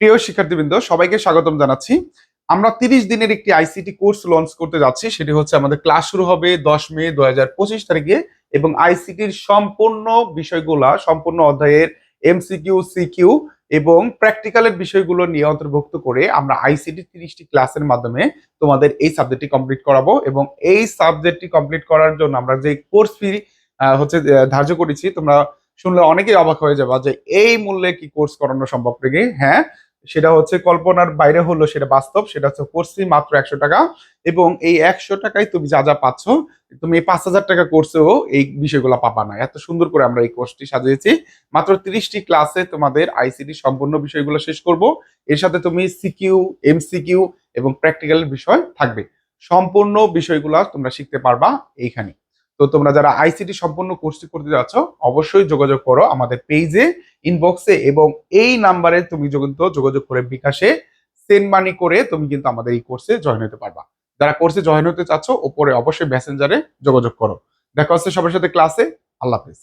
প্রিয় শিক্ষার্থীবৃন্দ, সবাইকে স্বাগতম জানাচ্ছি। আমরা তিরিশ দিনের একটি আইসিটি কোর্স লঞ্চ করতে যাচ্ছি। সেটি হচ্ছে আমাদের ক্লাস শুরু হবে দশ মে দুই হাজার পঁচিশ তারিখে এবং আইসিটির সম্পূর্ণ বিষয়গুলা, সম্পূর্ণ অধ্যায়ের এমসিকিউ সিকিউ এবং প্র্যাকটিক্যালের বিষয়গুলো নিয়ে অন্তর্ভুক্ত করে আমরা আইসিটি তিরিশটি ক্লাসের মাধ্যমে তোমাদের এই সাবজেক্টটি কমপ্লিট করাবো এবং এই সাবজেক্টটি কমপ্লিট করার জন্য আমরা যে কোর্স ফি হচ্ছে ধার্য করেছি, তোমরা শুনলে অনেকেই অবাক হয়ে যাবে যে এই মূল্যে কি কোর্স করানো সম্ভব নাকি? হ্যাঁ সেটা হচ্ছে কল্পনার বাইরে হলো সেটা বাস্তব, সেটা হচ্ছে কোর্স ফি মাত্র একশো টাকা এবং এই একশো টাকায় তুমি যা যা পাচ্ছ, তুমি এই পাঁচ হাজার টাকা কোর্সেও এই বিষয়গুলো পাবা না। এত সুন্দর করে আমরা এই কোর্সটি সাজিয়েছি। মাত্র তিরিশটি ক্লাসে তোমাদের আইসিটি সম্পূর্ণ বিষয়গুলো শেষ করব। এর সাথে তুমি সিকিউ, এমসিকিউ এবং প্র্যাকটিক্যাল বিষয় থাকবে। সম্পূর্ণ বিষয়গুলো তোমরা শিখতে পারবা এইখানে। তো তোমরা যারা আইসিটি সম্পূর্ণ কোর্সটি করতে যাচ্ছ, অবশ্যই যোগাযোগ করো আমাদের পেজে ইনবক্সে এবং এই নাম্বারে তুমি কিন্তু যোগাযোগ করে বিকাশে সেন্ড মানি করে তুমি কিন্তু আমাদের এই কোর্সে জয়েন হতে পারবা। যারা কোর্সে জয়েন হতে চাচ্ছ, ওপরে অবশ্যই মেসেঞ্জারে যোগাযোগ করো। দেখা হচ্ছে সবার সাথে ক্লাসে আল্লাহ হাফিজ।